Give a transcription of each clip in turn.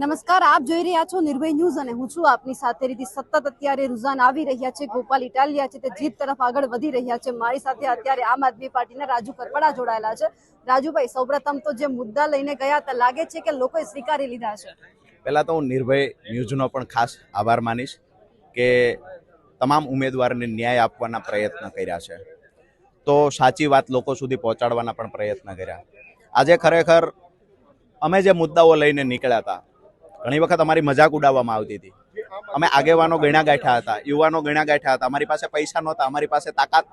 નમસ્કાર, આપ જોઈ રહ્યા છો નિર્ભય ન્યૂઝ અને હું છું આપની સાથે રીતિ સતત અત્યારે રુઝાન આવી રહ્યા છે, ગોપાલ ઇટાલિયા છે, તે જીત તરફ આગળ વધી રહ્યા છે. મારી સાથે અત્યારે આમ આદમી પાર્ટીના રાજુ કરપડા જોડાયેલા છે. રાજુભાઈ, સૌપ્રથમ તો જે મુદ્દા લઈને ગયા હતા, લાગે છે કે લોકોએ સ્વીકારી લીધા છે? પહેલાં તો હું નિર્ભય ન્યૂઝનો પણ ખાસ આભાર માનીશ કે તમામ ઉમેદવારને ન્યાય આપવાના પ્રયત્ન કર્યા છે. તો સાચી વાત લોકો સુધી પહોંચાડવાના પણ પ્રયત્ન કર્યા. આજે ખરેખર અમે જે મુદ્દાઓ લઈને નીકળ્યા હતા ઘણી વખત અમારી મજાક ઉડાવવામાં આવતી હતી. અમે આગેવાનો ગણ્યા ગાંઠા હતા યુવાનો ગણ્યા ગાંઠા હતા. અમારી પાસે પૈસા નહોતા અમારી પાસે તાકાત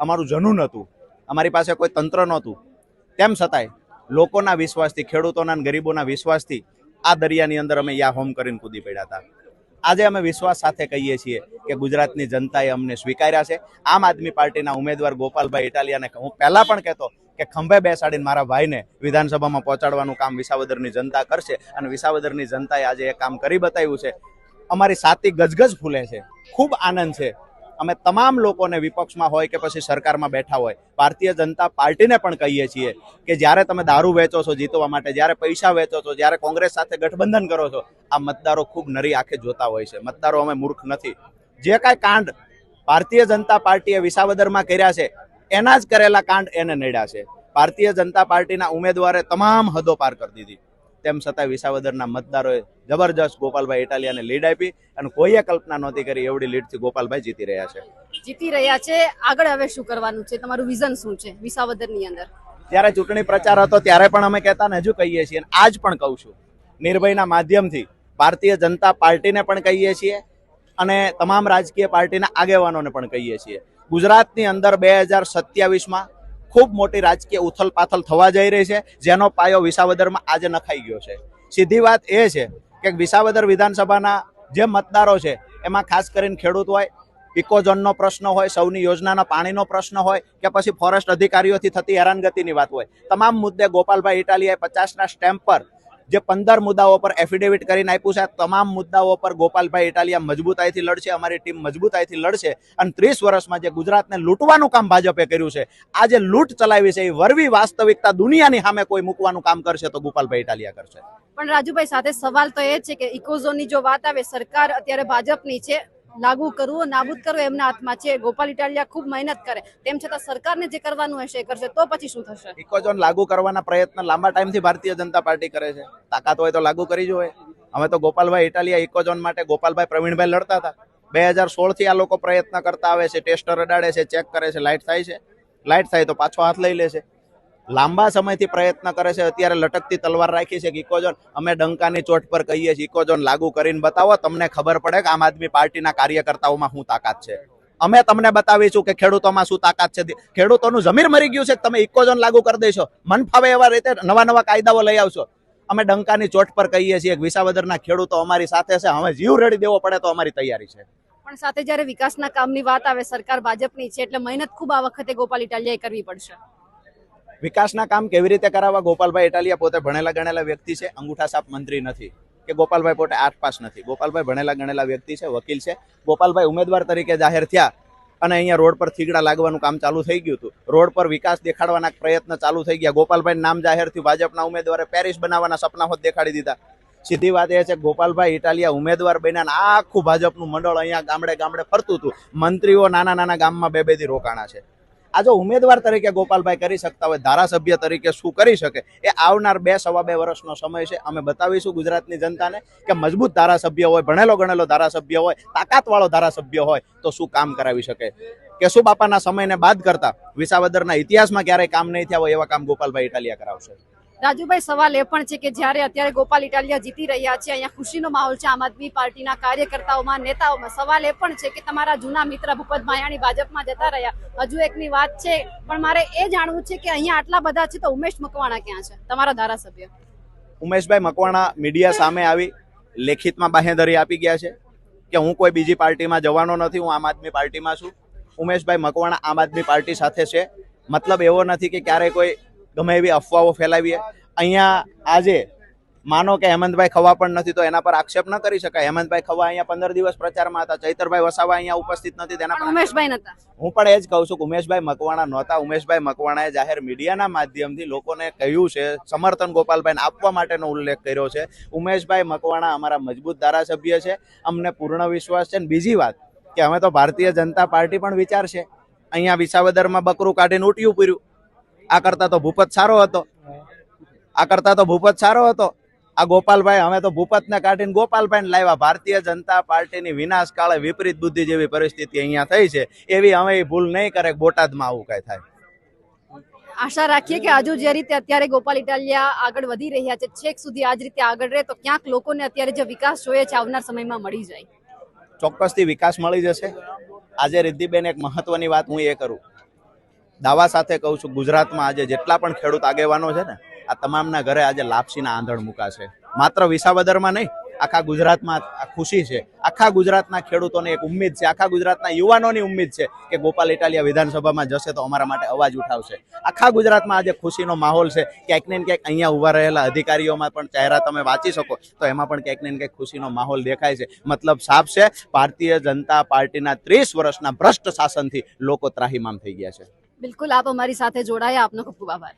અમારું જનૂન હતું. અમારી પાસે કોઈ તંત્ર નહોતું. તેમ છતાંય લોકોના વિશ્વાસથી ખેડૂતોના ગરીબોના વિશ્વાસથી આ દરિયાની અંદર અમે યા હોમ કરીને કૂદી પડ્યા હતા. આજે અમે વિશ્વાસ સાથે કહીએ છીએ કે ગુજરાતની જનતાએ અમને સ્વીકાર્યા છે. આમ આદમી પાર્ટીના ઉમેદવાર ગોપાલભાઈ ઇટાલિયાને હું પહેલાં પણ કહેતો કે ખંભે બેસાડીને મારા ભાઈને વિધાનસભામાં પહોંચાડવાનું કામ વિસાવદરની જનતા કરશે અને વિસાવદરની જનતાએ આજે એ કામ કરી બતાવ્યું છે. અમારી સાતી ગજગજ ફૂલે છે. ખૂબ આનંદ છે. અમે તમામ લોકોને વિપક્ષમાં હોય કે પછી સરકારમાં બેઠા હોય, ભારતીય જનતા પાર્ટીને પણ કહીએ છીએ કે જ્યારે તમે દારૂ વેચો છો જીતવા માટે, જ્યારે પૈસા વેચો છો, જ્યારે કોંગ્રેસ સાથે ગઠબંધન કરો છો, આ મતદારો ખૂબ નરી આંખે જોતા હોય છે. મતદારો અમે મૂર્ખ નથી. જે કાંઈ કાંડ ભારતીય જનતા પાર્ટીએ વિસાવદરમાં કર્યા છે, એના જ કરેલા કાંડ એને નડ્યા છે. ભારતીય જનતા પાર્ટીના ઉમેદવારે તમામ હદો પાર કરી દીધી. તેમ છતાં વિસાવદરના મતદારોએ જબરજસ્ત ગોપાલભાઈ ઇટાલિયાને લીડ આપી અને કોઈએ કલ્પના નહોતી કરી એવડી લીડથી ગોપાલભાઈ જીતી રહ્યા છે. જીતી રહ્યા છે. આગળ હવે શું કરવાનું છે? તમારું વિઝન શું છે વિસાવદરની અંદર? ત્યારે ચૂંટણી પ્રચાર હતો ત્યારે પણ અમે કહેતા ને હજુ કહીએ છીએ અને આજ પણ કહું છું. નિર્ભયના માધ્યમથી ભારતીય જનતા પાર્ટીને પણ કહીએ છીએ અને તમામ રાજકીય પાર્ટીના આગેવાનોને પણ કહીએ છીએ. ગુજરાતની અંદર બે હજાર સત્યાવીસમાં ખૂબ મોટી રાજકીય ઉથલપાથલ થવા જઈ રહી છે, જેનો પાયો વિસાવદરમાં આજે નખાઈ ગયો છે. સીધી વાત એ છે કે વિસાવદર વિધાનસભાના જે મતદારો છે, એમાં ખાસ કરીને ખેડૂત હોય, ઇકોઝોનનો પ્રશ્ન હોય, સૌની યોજનાના પાણીનો પ્રશ્ન હોય, કે પછી ફોરેસ્ટ અધિકારીઓથી થતી હેરાનગતિની વાત હોય, તમામ મુદ્દે ગોપાલભાઈ ઇટાલિયાએ પચાસના સ્ટેમ્પ પર જે પંદર મુદ્દાઓ પર એફિડેવિટ કરીને આપ્યું છે તમામ મુદ્દાઓ પર ગોપાલભાઈ ઇટાલિયા મજબૂતાઈથી લડશે, અમારી ટીમ મજબૂતાઈથી લડશે અને ત્રીસ વર્ષમાં જે ગુજરાતને લૂંટવાનું કામ ભાજપે કર્યું છે, આ જે લૂંટ ચલાવી છે, એ વરવી વાસ્તવિકતા દુનિયાની સામે કોઈ મૂકવાનું કામ કરશે તો ગોપાલભાઈ ઇટાલિયા કરશે. પણ રાજુભાઈ, સાથે સવાલ તો એ છે કે ઇકોઝોનની જો વાત આવે, સરકાર અત્યારે ભાજપની છે લાગુ કરવું, નાબૂદ કરવું એમના હાથમાં છે. ગોપાલ ઇટાલિયા ખૂબ મહેનત કરે. તેમ છતાં સરકારને જે કરવાનું હશે એ કરશે, તો પછી શું થશે? ઇકોઝોન લાગુ કરવાના પ્રયત્ન લાંબા ટાઈમથી ભારતીય જનતા પાર્ટી કરે છે. તાકાત હોય તો લાગુ કરી જોઈએ અમે તો ગોપાલભાઈ ઇટાલિયા ઇકોઝોન માટે ગોપાલભાઈ પ્રવીણભાઈ લડતા હતા. બે હજાર સોળથી આ લોકો પ્રયત્ન કરતા આવે છે, ટેસ્ટર અડાડે છે, ચેક કરે છે લાઇટ થાય છે. લાઇટ થાય તો પાછો હાથ લઈ લે છે. લાંબા સમયથી પ્રયત્ન કરે છે, અત્યારે લટકતી તલવાર રાખી છે કે ઇકોઝોન અમે ડંકાની ચોટ પર કહીએ છીએ ઇકોઝોન લાગુ કરીને બતાવો, તમને ખબર પડે કે આમ આદમી પાર્ટીના કાર્યકર્તાઓમાં શું તાકાત છે. અમે તમને બતાવીશું કે ખેડૂતોમાં શું તાકાત છે. ખેડૂતોનું જમીર મરી ગયું છે, તમે ઇકોઝોન લાગુ કરી દેશો. મન ફાવે એવા રીતે નવા નવા કાયદાઓ લઈ આવશો. અમે ડંકાની ચોટ પર કહીએ છીએ કે વિસાવદરના ખેડૂતો અમારી સાથે છે અમે જીવ રડી દેવો પડે તો અમારી તૈયારી છે. પણ સાથે જ્યારે વિકાસના કામની વાત આવે, સરકાર ભાજપની છે, એટલે મહેનત ખૂબ આ વખતે ગોપાલ ઇટાલિયાએ કરવી પડશે. વિકાસના કામ કેવી રીતે કરાવવા? ગોપાલભાઈ એટાલિયા પોતે ભણેલા ગણેલા વ્યક્તિ છે. અંગૂઠા સાપ મંત્રી નથી. કે ગોપાલભાઈ પોતે આસપાસ નથી. ગોપાલભાઈ ભણેલા ગણેલા વ્યક્તિ છે, વકીલ છે. ગોપાલભાઈ ઉમેદવાર તરીકે જાહેર થયા અને અહીંયા રોડ પર થીગડા લાગવાનું કામ ચાલુ થઈ ગયું હતું. રોડ પર વિકાસ દેખાડવાના પ્રયત્ન ચાલુ થઈ ગયા. ગોપાલભાઈ નામ જાહેર થયું. ભાજપના ઉમેદવારે પેરિસ બનાવવાના સપના હોત દેખાડી દીધા. સીધી વાત એ છે ગોપાલભાઈ ઇટાલિયા ઉમેદવાર બન્યા આખું ભાજપનું મંડળ અહીંયા ગામડે ગામડે ફરતું હતું. મંત્રીઓ નાના નાના ગામમાં બે બેથી રોકાણા છે. આ જો ઉમેદવાર તરીકે ગોપાલભાઈ કરી શકતા હોય, ધારાસભ્ય તરીકે શું કરી શકે? એ આવનાર બે સવા બે વર્ષનો સમય છે. અમે બતાવીશું ગુજરાતની જનતાને કે મજબૂત ધારાસભ્ય હોય, ભણેલો ગણેલો ધારાસભ્ય હોય, તાકાતવાળો ધારાસભ્ય હોય, તો શું કામ કરાવી શકે? કેશુ બાપાના સમયને બાદ કરતા? વિસાવદરના ઇતિહાસમાં ક્યારેય કામ નહીં થયા હોય એવા કામ ગોપાલભાઈ ઇટાલિયા કરાવશે. રાજુભાઈ, સવાલ એ પણ છે કે જ્યારે અત્યારે ગોપાલ ઇટાલિયા જીતી રહ્યા છે, અહીંયા ખુશીનો માહોલ છે આમ આદમી પાર્ટીના કાર્યકર્તાઓમાં, નેતાઓમાં. સવાલ એ પણ છે કે તમારા જૂના મિત્ર ભૂપત માયાણી ભાજપમાં જતા રહ્યા. હજુ એકની વાત છે, પણ મારે એ જાણવું છે કે અહીંયા આટલા બધા છે તો ઉમેશ મકવાણા ક્યાં છે? તમારા ધારાસભ્ય. ઉમેશભાઈ મકવાણા મીડિયા સામે આવી, લેખિતમાં બાહેધરી આપી ગયા છે કે હું કોઈ બીજી પાર્ટીમાં જવાનો નથી, હું આમ આદમી પાર્ટીમાં છું. ઉમેશભાઈ મકવાણા આમ આદમી પાર્ટી સાથે છે. મતલબ એવો નથી કે ક્યારેય કોઈ ગમે એવી અફવાઓ ફેલાવીએ. અહીંયા આજે માનો કે હેમંતભાઈ ખવા પણ નથી તો એના પર આક્ષેપ ન કરી શકાય. હેમંતભાઈ ખવા અહીંયા પંદર દિવસ પ્રચારમાં હતા. ચૈતરભાઈ વસાવા અહીંયા ઉપસ્થિત નથી તેના પર ઉમેશભાઈ નતા હું પણ એ જ કહું છું કે ઉમેશભાઈ મકવાણા નહોતા. ઉમેશભાઈ મકવાણાએ જાહેર મીડિયાના માધ્યમથી લોકોને કહ્યું છે સમર્થન ગોપાલભાઈને આપવા માટેનો ઉલ્લેખ કર્યો છે. ઉમેશભાઈ મકવાણા અમારા મજબૂત ધારાસભ્ય છે. અમને પૂર્ણ વિશ્વાસ છે. અને બીજી વાત કે અમે તો ભારતીય જનતા પાર્ટી પણ વિચારશે. અહીંયા વિસાવદરમાં બકરું કાઢીને ઉટ્યું પૂર્યું. આ કરતા તો ભૂપત સારો હતો. આ કરતા તો ભૂપત સારો હતો. આ ગોપાલભાઈ અમે તો ભૂપતને કાઢીને ગોપાલભાઈને લાવ્યા. ભારતીય જનતા પાર્ટીની વિનાશ કાળે વિપરીત બુદ્ધિ જેવી પરિસ્થિતિ અહીંયા થઈ છે. એવી અમે ભૂલ નહીં કરે બોટાદમાં આવું કઈ થાય. આશા રાખીએ કે હજુ જે રીતે અત્યારે ગોપાલ ઇટાલિયા આગળ વધી રહ્યા છે છેક સુધી આજ રીતે આગળ રહે તો ક્યાંક લોકોને અત્યારે જે વિકાસ જોઈએ છે આવનાર સમયમાં મળી જાય. ચોક્કસથી વિકાસ મળી જશે. આજે રિદ્ધિબેન એક મહત્વની વાત હું એ કરું. દાવા સાથે કહું છું, ગુજરાતમાં આજે જેટલા પણ ખેડૂત આગેવાનો છે ને, આ તમામના ઘરે આજે લાપસીના આંધણ મુકાશે. માત્ર વિસાવદરમાં નહીં, આખા ગુજરાતમાં આ ખુશી છે. આખા ગુજરાતના ખેડૂતોને એક ઉમ્મીદ છે. આખા ગુજરાતના યુવાનોની ઉમ્મીદ છે કે ગોપાલ ઇટાલિયા વિધાનસભામાં જશે તો અમારા માટે અવાજ ઉઠાવશે. આખા ગુજરાતમાં આજે ખુશીનો માહોલ છે. ક્યાંક ને ક્યાંક અહીંયા ઊભા રહેલા અધિકારીઓમાં પણ ચહેરા તમે વાંચી શકો, તો એમાં પણ ક્યાંક ને ક્યાંક ખુશીનો માહોલ દેખાય છે. મતલબ સાફ છે, ભારતીય જનતા પાર્ટીના ત્રીસ વર્ષના ભ્રષ્ટ શાસનથી લોકો ત્રાહીમામ થઈ ગયા છે. બિલકુલ, આપ અમારી સાથે જોડાયા. આપનો ખૂબ ખૂબ આભાર.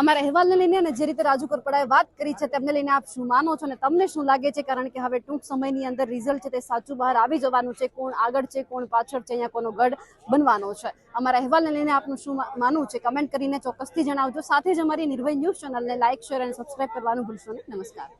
અમારા અહેવાલને લઈને અને જે રીતે રાજુ કરપડાએ વાત કરી છે, તેમને લઈને આપ શું માનો છો અને તમને શું લાગે છે? કારણ કે હવે ટૂંક સમયની અંદર રિઝલ્ટ છે તે સાચું બહાર આવી જવાનું છે. કોણ આગળ છે, કોણ પાછળ છે, અહીંયા કોનો ગઢ બનવાનો છે. અમારા અહેવાલને લઈને આપનું શું માનવું છે? કમેન્ટ કરીને ચોક્કસથી જણાવજો. સાથે જ અમારી નિર્ભય ન્યૂઝ ચેનલને લાઇક શેર અને સબસ્ક્રાઇબ કરવાનું ભૂલશો નહીં. નમસ્કાર.